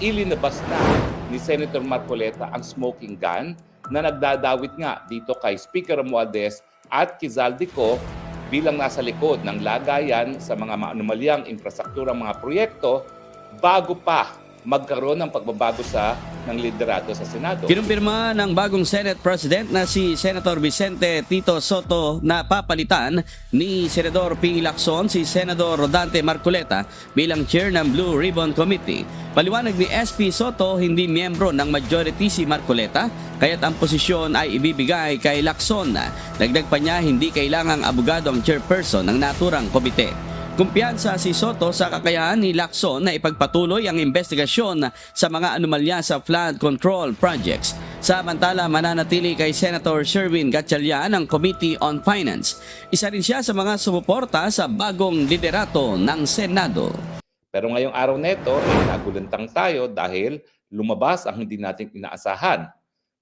ilinabas na ni Senator Marcoleta ang smoking gun na nagdadawit nga dito kay Speaker Romualdez at Kizaldico bilang nasa likod ng lagayan sa mga maanumalyang infrastrukturang mga proyekto bago pa magkaroon ng pagbabago sa ng liderato sa Senado. Kinumpirma ng bagong Senate President na si Senator Vicente Tito Soto na papalitan ni Senador Ping Lacson si Senador Rodante Marcoleta bilang chair ng Blue Ribbon Committee. Paliwanag ni SP Soto, hindi miyembro ng majority si Marcoleta, kaya't ang posisyon ay ibibigay kay Lacson. Dagdag pa niya, hindi kailangang abogado ang chairperson ng naturang komite. Kumpiyansa si Soto sa kakayahan ni Lacson na ipagpatuloy ang investigasyon sa mga anomalya sa flood control projects. Samantala, mananatili kay Senator Sherwin Gatchalian ang Committee on Finance. Isa rin siya sa mga sumuporta sa bagong liderato ng Senado. Pero ngayong araw neto, eh, nagulantang tayo dahil lumabas ang hindi natin inaasahan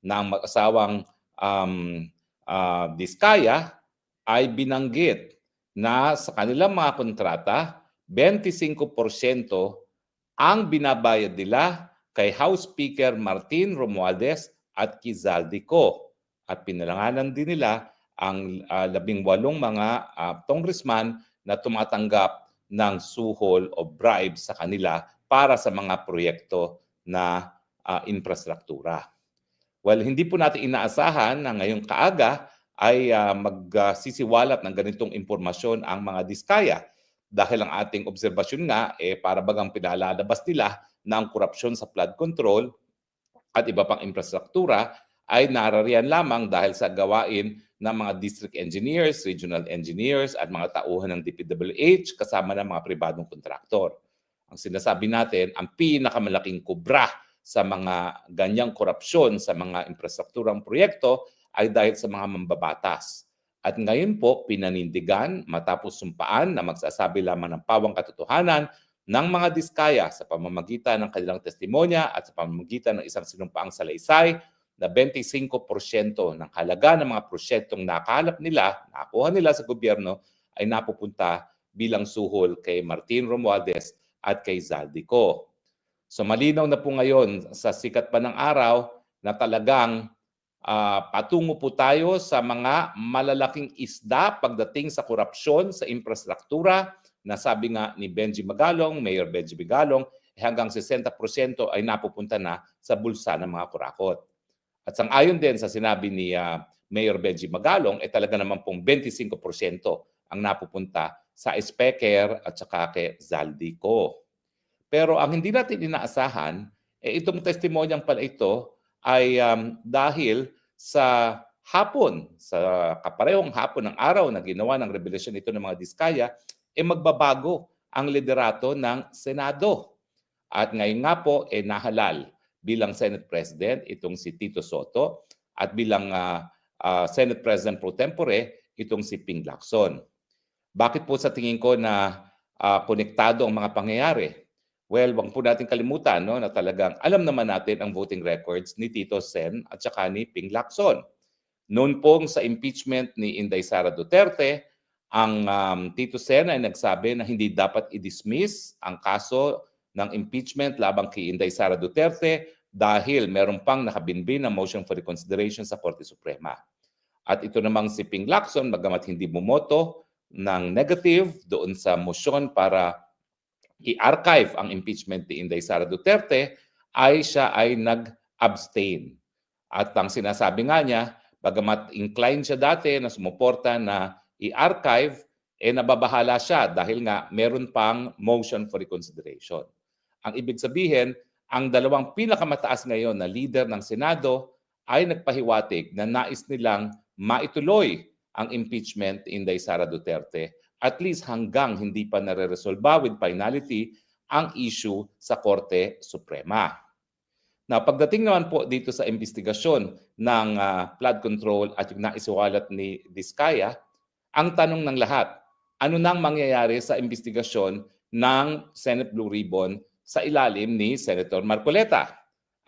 na ang mag-asawang um, ah, Diskaya ay binanggit na sa kanilang mga kontrata, 25% ang binabayad nila kay House Speaker Martin Romualdez at Kizaldico. At pinalanganan din nila ang ah, labing walong mga ah, congressman na tumatanggap ng suhol o bribe sa kanila para sa mga proyekto na ah, infrastruktura. Well, hindi po natin inaasahan na ngayong kaaga ay uh, magsisiwalat ng ganitong impormasyon ang mga diskaya dahil ang ating obserbasyon nga eh para bagang pinalalabas nila na ang korupsyon sa flood control at iba pang infrastruktura ay narariyan lamang dahil sa gawain ng mga district engineers, regional engineers at mga tauhan ng DPWH kasama ng mga pribadong kontraktor. Ang sinasabi natin, ang pinakamalaking kubra sa mga ganyang korupsyon sa mga infrastrukturang proyekto ay dahil sa mga mambabatas. At ngayon po, pinanindigan matapos sumpaan na magsasabi lamang ng pawang katotohanan ng mga diskaya sa pamamagitan ng kanilang testimonya at sa pamamagitan ng isang sinumpaang salaysay na 25% ng halaga ng mga proyektong nakalap nila, nakuha nila sa gobyerno, ay napupunta bilang suhol kay Martin Romualdez at kay Zaldico. So malinaw na po ngayon sa sikat pa ng araw na talagang uh, patungo po tayo sa mga malalaking isda pagdating sa korupsyon sa infrastruktura na sabi nga ni Benji Magalong, Mayor Benji Magalong, eh hanggang 60% ay napupunta na sa bulsa ng mga kurakot. At sang-ayon din sa sinabi ni uh, Mayor Benji Magalong, eh talaga naman pong 25% ang napupunta sa Specker at saka kay Zaldico. Pero ang hindi natin inaasahan, eh itong testimonyang pala ito ay um, dahil sa hapon, sa kaparehong hapon ng araw na ginawa ng revelasyon ito ng mga diskaya, eh magbabago ang liderato ng Senado. At ngayon nga po, eh nahalal bilang Senate President itong si Tito Soto at bilang uh, uh, Senate President pro tempore itong si Ping Lacson. Bakit po sa tingin ko na uh, konektado ang mga pangyayari? Well, wag po natin kalimutan no, na talagang alam naman natin ang voting records ni Tito Sen at saka ni Ping Lacson. Noon pong sa impeachment ni Inday Sara Duterte, ang um, Tito Sen ay nagsabi na hindi dapat i-dismiss ang kaso ng impeachment labang kay Inday Sara Duterte dahil meron pang nakabinbin na motion for reconsideration sa Korte Suprema. At ito namang si Ping Lacson, bagamat hindi bumoto ng negative doon sa motion para i-archive ang impeachment ni Inday Sara Duterte, ay siya ay nag-abstain. At ang sinasabi nga niya, bagamat inclined siya dati na sumuporta na i-archive, eh nababahala siya dahil nga meron pang motion for reconsideration. Ang ibig sabihin, ang dalawang pinakamataas ngayon na leader ng Senado ay nagpahiwatig na nais nilang maituloy ang impeachment ni Inday Sara Duterte at least hanggang hindi pa nare-resolba with finality ang issue sa Korte Suprema. Now, pagdating naman po dito sa investigasyon ng uh, flood control at yung naisiwalat ni Diskaya, ang tanong ng lahat, ano nang mangyayari sa investigasyon ng Senate Blue Ribbon sa ilalim ni Senator Marcoleta?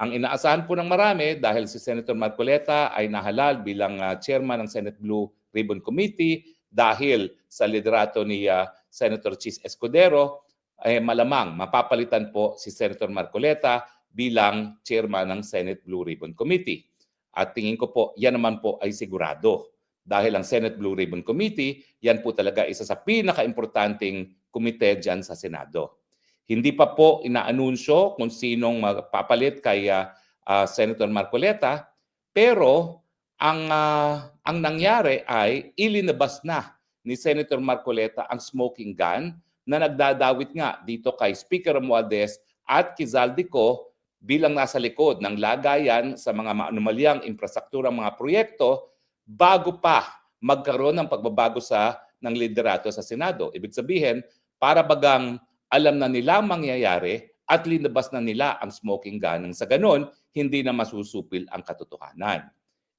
Ang inaasahan po ng marami dahil si Senator Marcoleta ay nahalal bilang uh, chairman ng Senate Blue Ribbon Committee dahil sa liderato ni uh, Senator Chis Escudero, eh, malamang mapapalitan po si Senator Marcoleta bilang chairman ng Senate Blue Ribbon Committee. At tingin ko po, yan naman po ay sigurado. Dahil ang Senate Blue Ribbon Committee, yan po talaga isa sa pinaka-importanting komite dyan sa Senado. Hindi pa po inaanunsyo kung sinong magpapalit kay ah, ah, Senator Marcoleta, pero ang ah, ang nangyari ay ilinabas na ni Senator Marcoleta ang smoking gun na nagdadawit nga dito kay Speaker Romualdez at Kizaldico bilang nasa likod ng lagayan sa mga maanumalyang infrastrukturang mga proyekto bago pa magkaroon ng pagbabago sa ng liderato sa Senado. Ibig sabihin, para bagang alam na nila ang mangyayari at linabas na nila ang smoking gun sa ganon, hindi na masusupil ang katotohanan.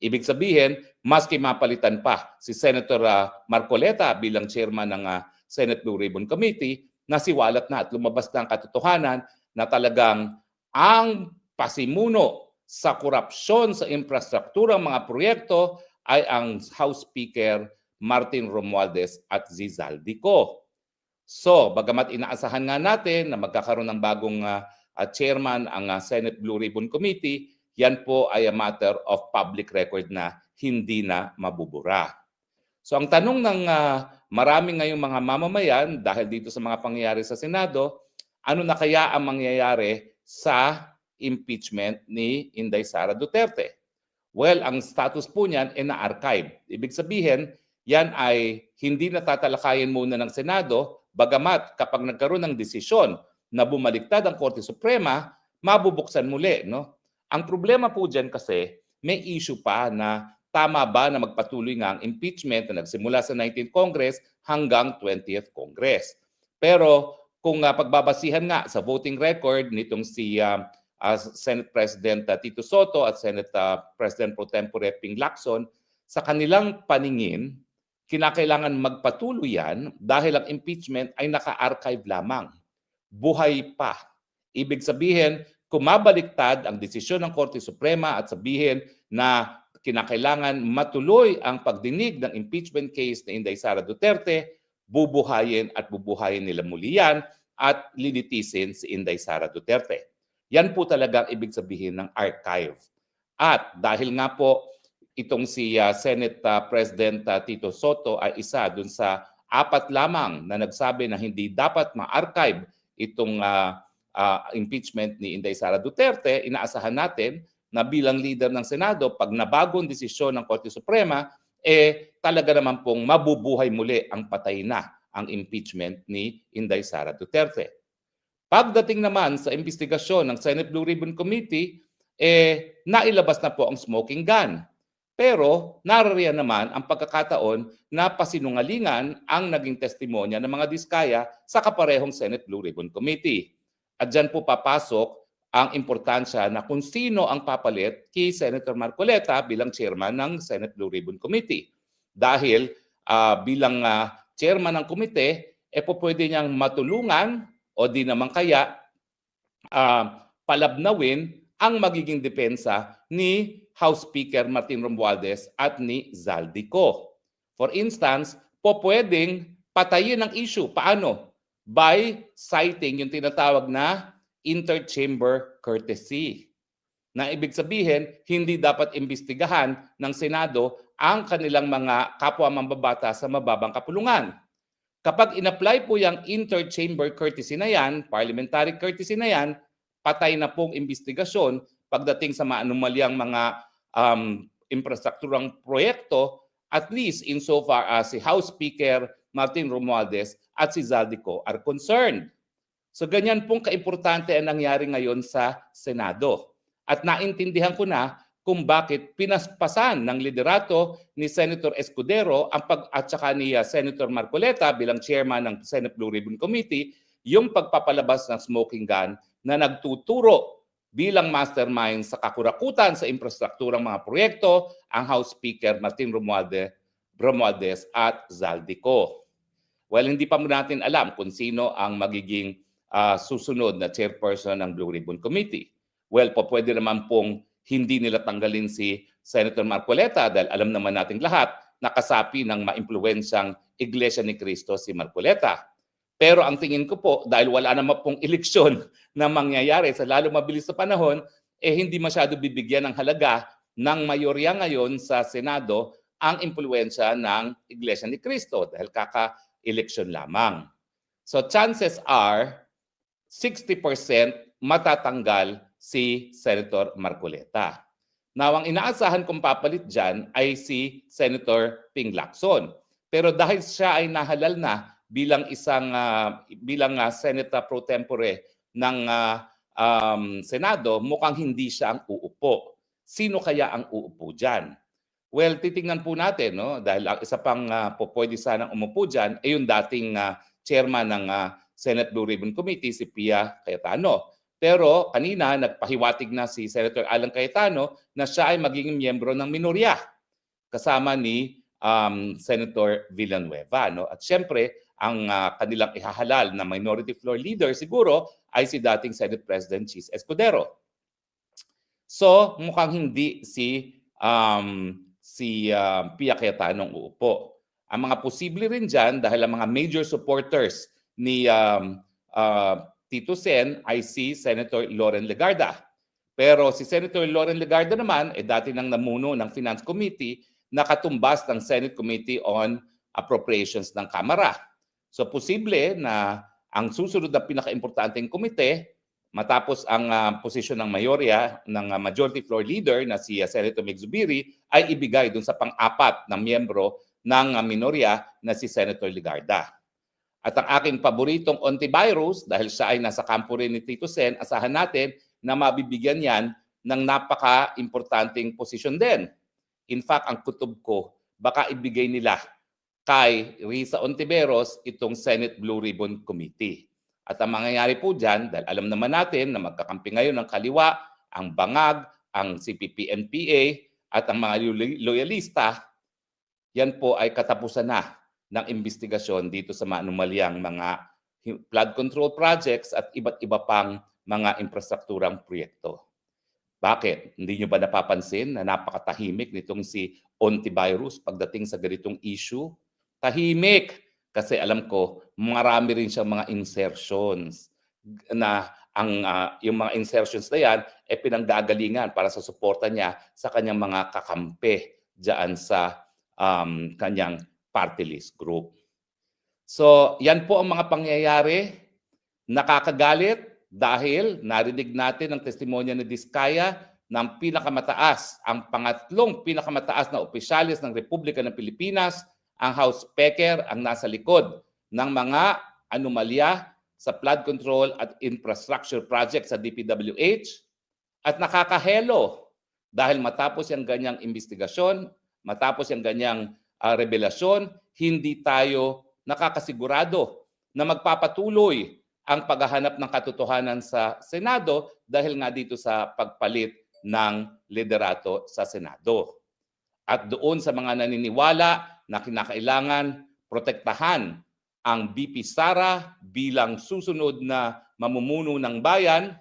Ibig sabihin, maski mapalitan pa si Senator ah, Marcoleta bilang chairman ng ah, Senate Blue Ribbon Committee, nasiwalat na at lumabas na ang katotohanan na talagang ang pasimuno sa korupsyon sa infrastrukturang mga proyekto ay ang House Speaker Martin Romualdez at Zizaldico. So, bagamat inaasahan nga natin na magkakaroon ng bagong ah, ah, chairman ang ah, Senate Blue Ribbon Committee, yan po ay a matter of public record na hindi na mabubura. So ang tanong ng ah, marami ngayong mga mamamayan dahil dito sa mga pangyayari sa Senado, ano na kaya ang mangyayari sa impeachment ni Inday Sara Duterte? Well, ang status po niyan ay na-archive. Ibig sabihin, yan ay hindi natatalakayin muna ng Senado, bagamat kapag nagkaroon ng desisyon na bumaliktad ang Korte Suprema, mabubuksan muli. No? Ang problema po dyan kasi, may issue pa na tama ba na magpatuloy nga ang impeachment na nagsimula sa 19th Congress hanggang 20th Congress. Pero kung uh, pagbabasihan nga sa voting record nitong si uh, uh, Senate President uh, Tito Soto at Senate uh, President Pro Tempore Ping Lacson, sa kanilang paningin, kinakailangan magpatuloy yan dahil ang impeachment ay naka-archive lamang. Buhay pa. Ibig sabihin, kung mabaliktad ang desisyon ng Korte Suprema at sabihin na kinakailangan matuloy ang pagdinig ng impeachment case ni Inday Sara Duterte, bubuhayin at bubuhayin nila muli yan at linitisin si Inday Sara Duterte. Yan po talaga ang ibig sabihin ng archive. At dahil nga po itong si uh, Senate uh, President uh, Tito Soto ay isa dun sa apat lamang na nagsabi na hindi dapat ma-archive itong uh, uh, impeachment ni Inday Sara Duterte, inaasahan natin na bilang leader ng Senado, pag nabagong desisyon ng Korte Suprema, eh talaga naman pong mabubuhay muli ang patay na ang impeachment ni Inday Sara Duterte. Pagdating naman sa investigasyon ng Senate Blue Ribbon Committee, eh nailabas na po ang smoking gun. Pero narariyan naman ang pagkakataon na pasinungalingan ang naging testimonya ng mga diskaya sa kaparehong Senate Blue Ribbon Committee. At dyan po papasok ang importansya na kung sino ang papalit kay Senator Marcoleta bilang chairman ng Senate Blue Ribbon Committee. Dahil ah, bilang ah, chairman ng komite, eh po pwede niyang matulungan o di naman kaya ah, palabnawin ang magiging depensa ni House Speaker Martin Romualdez at ni Zaldico. For instance, po pwedeng patayin ang issue. Paano? By citing yung tinatawag na interchamber courtesy. Na ibig sabihin, hindi dapat imbestigahan ng Senado ang kanilang mga kapwa mambabata sa mababang kapulungan. Kapag in-apply po yung interchamber courtesy na yan, parliamentary courtesy na yan, patay na pong investigasyon pagdating sa maanumalyang mga um, infrastrukturang proyekto, at least insofar as si House Speaker Martin Romualdez at si Zaldico are concerned. So ganyan pong kaimportante ang nangyari ngayon sa Senado. At naintindihan ko na kung bakit pinaspasan ng liderato ni Senator Escudero ang pag at saka ni uh, Senator Marcoleta bilang chairman ng Senate Blue Ribbon Committee yung pagpapalabas ng smoking gun na nagtuturo bilang mastermind sa kakurakutan sa infrastrukturang mga proyekto ang House Speaker Martin Romualdez, Romualdez at Zaldico. Well, hindi pa mo natin alam kung sino ang magiging uh, susunod na chairperson ng Blue Ribbon Committee. Well, po pwede naman pong hindi nila tanggalin si Senator Marcoleta dahil alam naman nating lahat na kasapi ng maimpluwensyang Iglesia ni Cristo si Marcoleta. Pero ang tingin ko po, dahil wala naman pong eleksyon na mangyayari sa lalo mabilis na panahon, eh hindi masyado bibigyan ng halaga ng mayorya ngayon sa Senado ang impluensya ng Iglesia ni Cristo dahil kaka-eleksyon lamang. So chances are 60% matatanggal si Senator Marcoleta. Now, ang inaasahan kong papalit dyan ay si Senator Ping Lacson. Pero dahil siya ay nahalal na bilang isang ah, bilang ah, senator pro tempore ng ah, um, Senado, mukhang hindi siya ang uupo. Sino kaya ang uupo diyan? Well, titingnan po natin no dahil ang isa pang uh, po pwede sanang umupo diyan ay yung dating ah, chairman ng ah, Senate Blue Ribbon Committee si Pia Cayetano. Pero kanina nagpahiwatig na si Senator Alan Cayetano na siya ay magiging miyembro ng minorya kasama ni um, Senator Villanueva. No? At syempre, ang ah, kanilang ihahalal na minority floor leader siguro ay si dating Senate President Chis Escudero. So, mukhang hindi si um, si uh, Pia Cayetano uupo. Ang mga posible rin dyan dahil ang mga major supporters ni um, uh, Tito Sen ay si Senator Loren Legarda. Pero si Senator Loren Legarda naman, eh dati nang namuno ng Finance Committee, nakatumbas ng Senate Committee on Appropriations ng Kamara. So posible na ang susunod na pinakaimportanteng komite, matapos ang ah, posisyon ng mayorya, ng ah, majority floor leader na si ah, Senator Mig Zubiri, ay ibigay dun sa pang-apat na miyembro ng ah, minorya na si Senator Ligarda. At ang aking paboritong antivirus, dahil siya ay nasa kampo rin ni Tito Sen, asahan natin na mabibigyan yan ng napaka-importanting posisyon din. In fact, ang kutob ko, baka ibigay nila kay Risa Ontiveros itong Senate Blue Ribbon Committee. At ang mangyayari po dyan, dahil alam naman natin na magkakampi ngayon ng kaliwa, ang bangag, ang CPP-NPA, at ang mga loy- loyalista, yan po ay katapusan na ng investigasyon dito sa maanumalyang mga flood control projects at iba't iba pang mga infrastrukturang proyekto. Bakit? Hindi nyo ba napapansin na napakatahimik nitong si Ontivirus pagdating sa ganitong issue? Tahimik! Kasi alam ko, marami rin siyang mga insertions na ang ah, yung mga insertions na yan ay pinanggagalingan para sa suporta niya sa kanyang mga kakampi diyan sa um, kanyang party list group. So, yan po ang mga pangyayari. Nakakagalit dahil narinig natin ang testimonya ni Diskaya ng pinakamataas, ang pangatlong pinakamataas na opisyalis ng Republika ng Pilipinas, ang House Speaker, ang nasa likod ng mga anomalya sa flood control at infrastructure project sa DPWH at nakakahelo dahil matapos yung ganyang investigasyon, matapos yung ganyang ah, revelasyon, hindi tayo nakakasigurado na magpapatuloy ang paghahanap ng katotohanan sa Senado dahil nga dito sa pagpalit ng liderato sa Senado. At doon sa mga naniniwala na kinakailangan protektahan ang BP Sara bilang susunod na mamumuno ng bayan,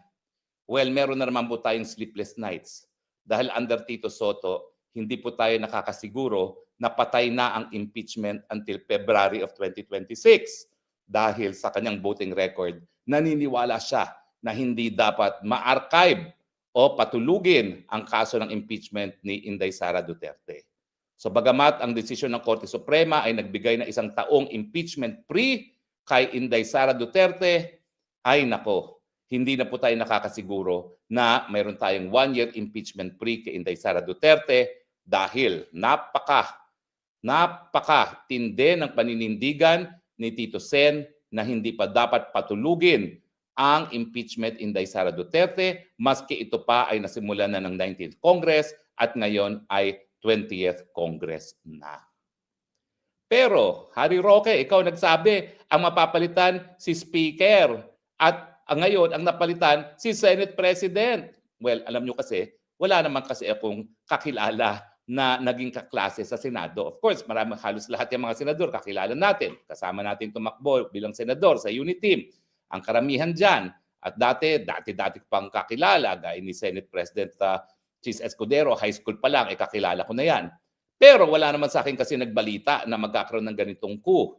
well, meron na naman po tayong sleepless nights. Dahil under Tito Soto, hindi po tayo nakakasiguro na patay na ang impeachment until February of 2026 dahil sa kanyang voting record, naniniwala siya na hindi dapat ma-archive o patulugin ang kaso ng impeachment ni Inday Sara Duterte. So bagamat ang desisyon ng Korte Suprema ay nagbigay ng isang taong impeachment free kay Inday Sara Duterte, ay nako, hindi na po tayo nakakasiguro na mayroon tayong one-year impeachment free kay Inday Sara Duterte dahil napaka, napaka tinde ng paninindigan ni Tito Sen na hindi pa dapat patulugin ang impeachment Inday Sara Duterte maski ito pa ay nasimulan na ng 19th Congress at ngayon ay 20th Congress na. Pero, Harry Roque, ikaw nagsabi, ang mapapalitan si Speaker at ang ngayon, ang napalitan si Senate President. Well, alam nyo kasi, wala naman kasi akong kakilala na naging kaklase sa Senado. Of course, marami halos lahat ng mga senador kakilala natin. Kasama natin tumakbo bilang senador sa unit team. Ang karamihan dyan. At dati, dati-dati pang kakilala, gaya ni Senate President uh, Chis Escudero, high school pa lang, eh kakilala ko na yan. Pero wala naman sa akin kasi nagbalita na magkakaroon ng ganitong coup.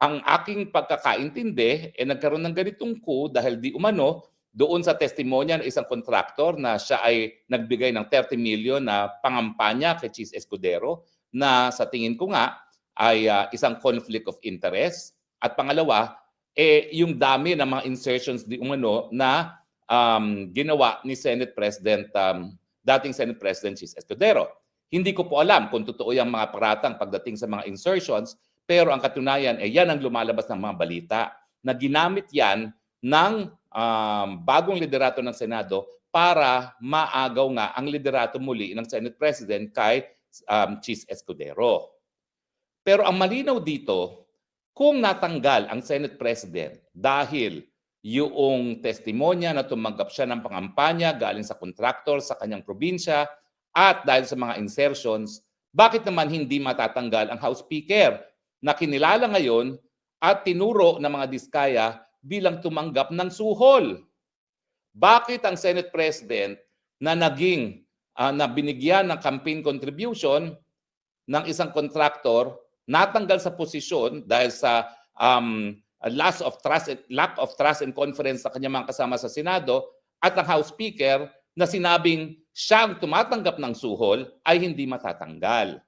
ang aking pagkakaintindi, eh nagkaroon ng ganitong coup dahil di umano doon sa testimonya ng isang kontraktor na siya ay nagbigay ng 30 million na pangampanya kay Cheese Escudero na sa tingin ko nga ay ah, isang conflict of interest. At pangalawa, eh yung dami ng mga insertions di umano na um, ginawa ni Senate President, um, dating Senate President Cheese Escudero. Hindi ko po alam kung totoo yung mga paratang pagdating sa mga insertions, pero ang katunayan, eh, yan ang lumalabas ng mga balita na ginamit yan ng um, bagong liderato ng Senado para maagaw nga ang liderato muli ng Senate President kay um, Cheese Escudero. Pero ang malinaw dito, kung natanggal ang Senate President dahil yung testimonya na tumanggap siya ng pangampanya galing sa contractor sa kanyang probinsya at dahil sa mga insertions, bakit naman hindi matatanggal ang House Speaker na kinilala ngayon at tinuro ng mga diskaya bilang tumanggap ng suhol? Bakit ang Senate President na naging ah, na binigyan ng campaign contribution ng isang contractor natanggal sa posisyon dahil sa um, loss of trust lack of trust and confidence sa kanyang mga kasama sa Senado at ang House Speaker na sinabing siyang tumatanggap ng suhol ay hindi matatanggal.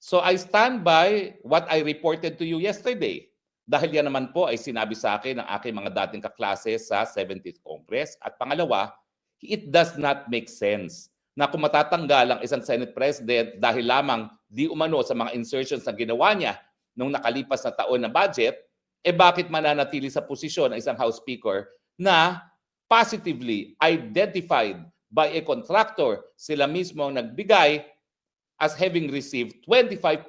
So I stand by what I reported to you yesterday. Dahil yan naman po ay sinabi sa akin ng aking mga dating kaklase sa 70th Congress. At pangalawa, it does not make sense na kung matatanggal ang isang Senate President dahil lamang di umano sa mga insertions na ginawa niya nung nakalipas na taon na budget, eh bakit mananatili sa posisyon ang isang House Speaker na positively identified by a contractor, sila mismo ang nagbigay as having received 25%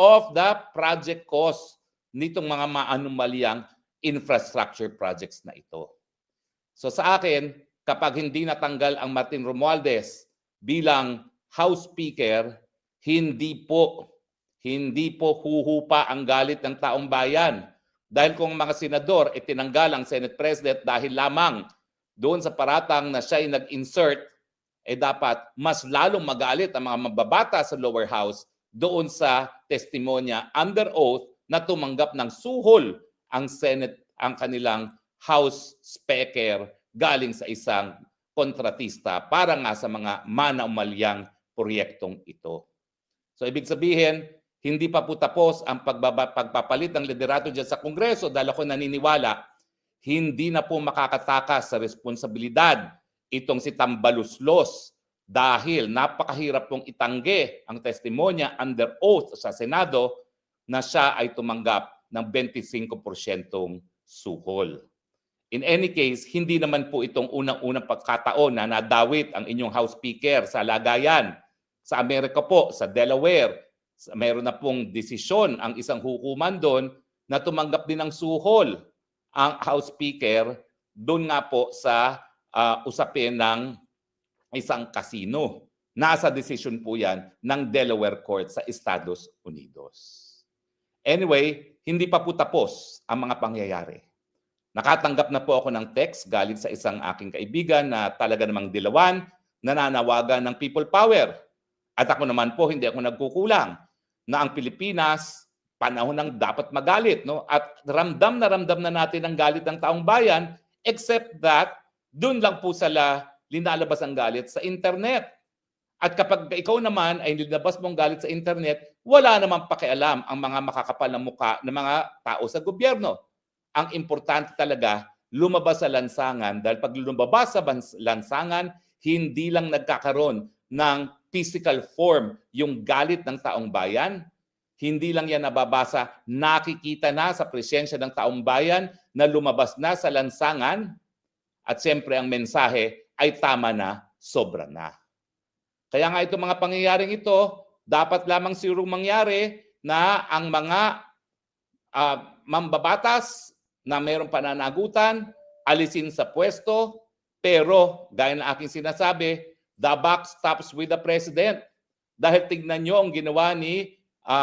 of the project cost nitong mga maanumalyang infrastructure projects na ito. So sa akin, kapag hindi natanggal ang Martin Romualdez bilang House Speaker, hindi po hindi po huhupa ang galit ng taong bayan. Dahil kung mga senador ay tinanggal ang Senate President dahil lamang doon sa paratang na siya ay nag-insert, eh dapat mas lalong magalit ang mga mababata sa lower house doon sa testimonya under oath na tumanggap ng suhol ang Senate, ang kanilang House Speaker galing sa isang kontratista para nga sa mga manaumalyang proyektong ito. So ibig sabihin, hindi pa po tapos ang pagbaba, pagpapalit ng liderato dyan sa Kongreso dahil ako naniniwala, hindi na po makakatakas sa responsibilidad itong si Tambaluslos dahil napakahirap pong itanggi ang testimonya under oath sa Senado na siya ay tumanggap ng 25% suhol. In any case, hindi naman po itong unang-unang pagkataon na nadawit ang inyong House Speaker sa lagayan. Sa Amerika po, sa Delaware, mayroon na pong desisyon ang isang hukuman doon na tumanggap din ng suhol ang House Speaker doon nga po sa ah, usapin ng isang kasino. Nasa decision po yan ng Delaware Court sa Estados Unidos. Anyway, hindi pa po tapos ang mga pangyayari. Nakatanggap na po ako ng text galing sa isang aking kaibigan na talaga namang dilawan, nananawagan ng people power. At ako naman po, hindi ako nagkukulang na ang Pilipinas, panahon ng dapat magalit. No? At ramdam na ramdam na natin ang galit ng taong bayan, except that doon lang po sala linalabas ang galit sa internet. At kapag ikaw naman ay nilabas mong galit sa internet, wala namang pakialam ang mga makakapal na muka ng mga tao sa gobyerno. Ang importante talaga, lumabas sa lansangan dahil pag lumabas sa lansangan, hindi lang nagkakaroon ng physical form yung galit ng taong bayan, hindi lang yan nababasa, nakikita na sa presensya ng taong bayan na lumabas na sa lansangan. At siyempre ang mensahe ay tama na, sobra na. Kaya nga itong mga pangyayaring ito, dapat lamang sigurong mangyari na ang mga ah, mambabatas na mayroong pananagutan, alisin sa pwesto, pero gaya ng aking sinasabi, the buck stops with the president. Dahil tignan nyo ang ginawa ni,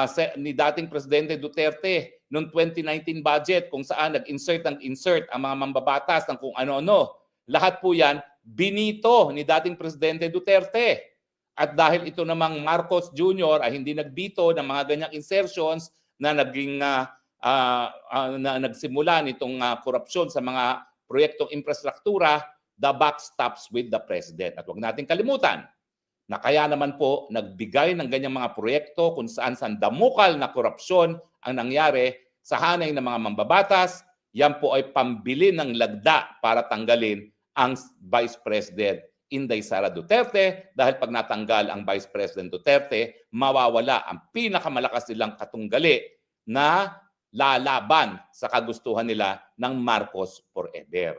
se- ni dating Presidente Duterte noong 2019 budget kung saan nag-insert ng insert ang mga mambabatas ng kung ano-ano. Lahat po yan binito ni dating Presidente Duterte. At dahil ito namang Marcos Jr. ay hindi nagbito ng mga ganyang insertions na naging ah, ah, ah, na nagsimula nitong ah, korupsyon sa mga proyektong infrastruktura, the buck stops with the president. At huwag natin kalimutan na kaya naman po nagbigay ng ganyang mga proyekto kung saan sandamukal na korupsyon ang nangyari sa hanay ng mga mambabatas, yan po ay pambili ng lagda para tanggalin ang Vice President Inday Sara Duterte dahil pag natanggal ang Vice President Duterte, mawawala ang pinakamalakas nilang katunggali na lalaban sa kagustuhan nila ng Marcos forever.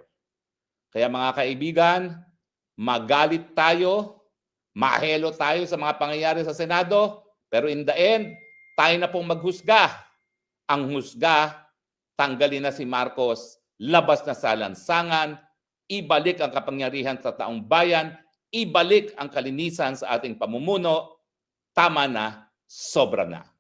Kaya mga kaibigan, magalit tayo, mahelo tayo sa mga pangyayari sa Senado, pero in the end, tayo na pong maghusga. Ang husga, tanggalin na si Marcos, labas na sa lansangan, ibalik ang kapangyarihan sa taong bayan, ibalik ang kalinisan sa ating pamumuno, tama na, sobra na.